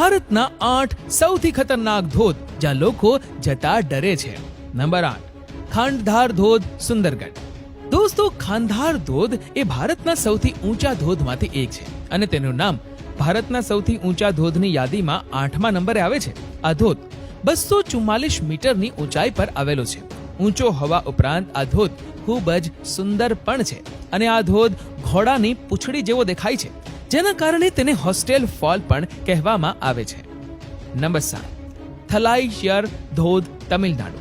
ભારતના આઠ સૌથી ખતરનાક ધોધ જ્યાં લોકો જતા ડરે છે. નંબર આઠ, ખાંડધાર ધોધ સુંદરગઢ. દોસ્તો ખાંધાર ધોધ એ ભારતના સૌથી ઊંચા ધોધમાંથી એક છે અને તેનું નામ ભારતના સૌથી ઊંચા ધોધની યાદીમાં આઠમા નંબરે આવે છે. આ ધોધ બસો ચુમ્માલીસ મીટરની ઊંચાઈ પર આવેલો છે. ઊંચો હવા ઉપરાંત આ ધોધ ખૂબ જ સુંદર પણ છે અને આ ધોધ ઘોડાની પૂંછડી જેવો દેખાય છે. જેના કારણે તેને હોસ્ટેલ ફોલ પણ કહેવામાં આવે છે. નંબર સાત થલાઈશિયર ધોધ તમિલનાડુ.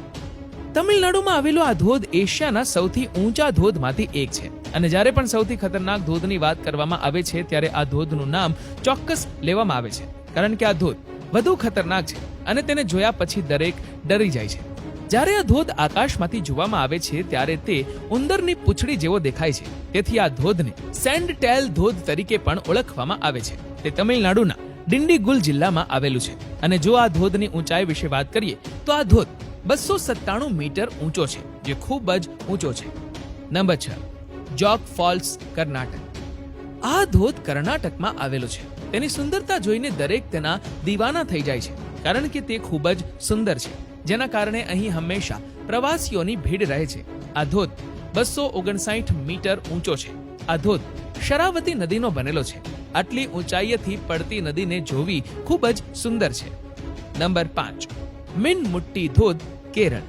તમિલનાડુમાં આવેલો આ ધોધ એશિયાના સૌથી ઊંચા ધોધમાંથી એક છે અને જ્યારે પણ સૌથી ખતરનાક ધોધની વાત કરવામાં આવે છે ત્યારે આ ધોધનું નામ ચોક્કસ લેવામાં આવે છે. કારણ કે આ ધોધ વધુ ખતરનાક છે અને તેને જોયા પછી દરેક ડરી જાય છે. જ્યારે આ ધોધ આકાશમાંથી જોવામાં આવે છે, ત્યારે તે ઉંદરની પૂંછડી જેવો દેખાય છે. તેથી આ ધોધને સેન્ડ ટેલ ધોધ તરીકે પણ ઓળખવામાં આવે છે. તે તમિલનાડુના ડિંડીગુલ જિલ્લામાં આવેલું છે. અને જો આ ધોધની ઊંચાઈ વિશે વાત કરીએ, તો આ ધોધ બસો સત્તાણું મીટર ઊંચો છે, જે ખૂબ જ ઊંચો છે. નંબર છ, જોક ફોલ્સ, કર્ણાટક. આ ધોધ કર્ણાટકમાં આવેલો છે. તેની સુંદરતા જોઈને દરેક તેના દીવાના થઈ જાય છે, કારણ કે તે ખૂબ જ સુંદર છે. જેના કારણે અહીં હંમેશા પ્રવાસીઓની ભીડ રહે છે. આ ધોધ બસો ઓગણસાઠ મીટર ઊંચો છે. આ ધોધ શરાવતી નદીનો બનેલો છે. આટલી ઊંચાઈએથી પડતી નદીને જોવી ખૂબ જ સુંદર છે. નંબર પાંચ, મિનમુટ્ટી ધોધ, કેરળ.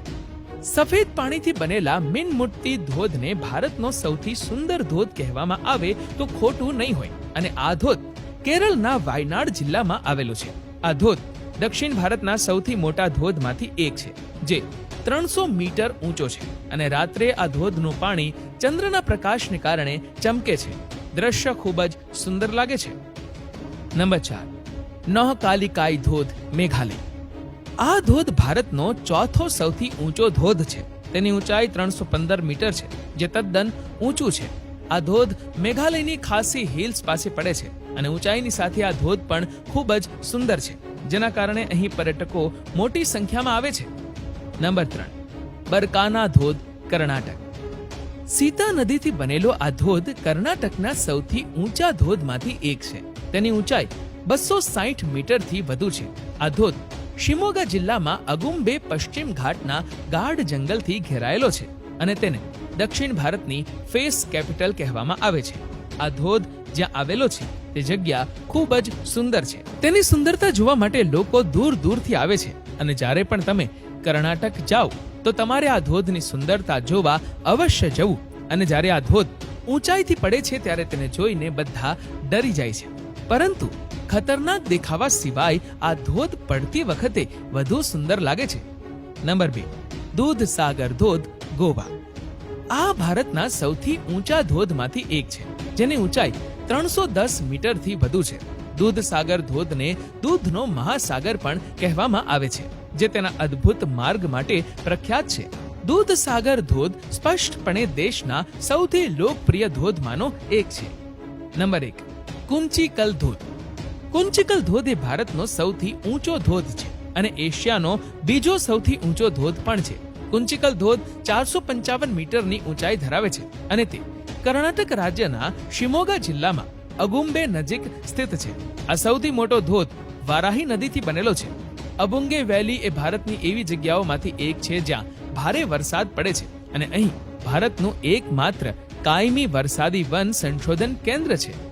સફેદ પાણીથી બનેલા મિનમુટ્ટી ધોધને ભારતનો સૌથી સુંદર ધોધ કહેવામાં આવે તો ખોટું નહીં હોય. અને આ ધોધ કેરળના વાયનાડ જિલ્લામાં આવેલો છે. આ ધોધ દક્ષિણ ભારતના સૌથી મોટા ધોધમાંથી એક છે, જે ત્રણસો મીટર ઊંચો છે અને રાત્રે આ ધોધનું પાણી ચંદ્રના પ્રકાશને કારણે ચમકે છે. દ્રશ્ય ખૂબ જ સુંદર લાગે છે. નંબર ચાર નહકાલિકાઈ ધોધ મેઘાલય. આ ધોધ ભારતનો ચોથો સૌથી ઊંચો ધોધ છે. તેની ઊંચાઈ ત્રણસો પંદર મીટર છે, જે તદ્દન ઊંચું છે. આ ધોધ મેઘાલયની ખાસી હિલ્સ પાસે પડે છે અને ઊંચાઈની સાથે આ ધોધ પણ ખૂબ જ સુંદર છે. જેના કારણે અહીં પર્યટકો મોટી સંખ્યામાં આવે છે. નંબર ત્રણ, બરકાના ધોધ, કર્ણાટક. સીતા નદીથી બનેલો આ ધોધ કર્ણાટકના સૌથી ઊંચા ધોધમાંથી એક છે. તેની ઊંચાઈ બસો સાઠ મીટરથી વધુ છે. આ ધોધ શિમોગા જિલ્લામાં અગુમ્બે પશ્ચિમ ઘાટના ગાઢ જંગલથી ઘેરાયેલો છે અને તેને દક્ષિણ ભારતની ફેસ કેપિટલ કહેવામાં આવે છે. આ ધોધ જ્યાં આવેલો છે, તે જગ્યા ખૂબ જ સુંદર છે. તેની સુંદરતા જોવા માટે લોકો દૂર દૂરથી આવે છે અને જ્યારે પણ તમે કર્ણાટક જાઓ, તો તમારે આ ધોધની સુંદરતા જોવા અવશ્ય જવું અને જ્યારે આ ધોધ ઊંચાઈથી પડે છે, ત્યારે તેને જોઈને બધા ડરી જાય છે. પરંતુ ખતરનાક દેખાવા સિવાય આ ધોધ પડતી વખતે વધુ સુંદર લાગે છે. નંબર બે, દૂધ સાગર ધોધ, ગોવા. આ ભારતના સૌથી ઊંચા ધોધમાંથી એક છે, જેની ઊંચાઈ ત્રણસો દસ મીટરથી વધુ છે. દૂધ સાગર ધોધને દૂધનો મહાસાગર પણ કહેવામાં આવે છે, જે તેના અદ્ભુત માર્ગ માટે પ્રખ્યાત છે. દૂધ સાગર ધોધ સ્પષ્ટપણે દેશના સૌથી લોકપ્રિય ધોધમાંનો એક છે. નંબર એક, કુંચીકલ ધોધ. કુંચીકલ ધોધ એ ભારતનો સૌથી ઊંચો ધોધ છે અને એશિયાનો બીજો સૌથી ઊંચો ધોધ પણ છે. કુંચિકલ ધોધ ચારસો પંચાવન મીટરની ઊંચાઈ ધરાવે છે અને તે કર્ણાટક રાજ્યના શિમોગા જિલ્લામાં અગુમ્બે નજીક સ્થિત છે. આ સૌથી મોટો ધોધ વારાહી નદીથી બનેલો છે. અબુંગે વેલી એ ભારતની એવી જગ્યાઓમાંથી એક છે જ્યાં ભારે વરસાદ પડે છે અને અહીં ભારતનું એકમાત્ર કાયમી વરસાદી વન સંશોધન કેન્દ્ર છે.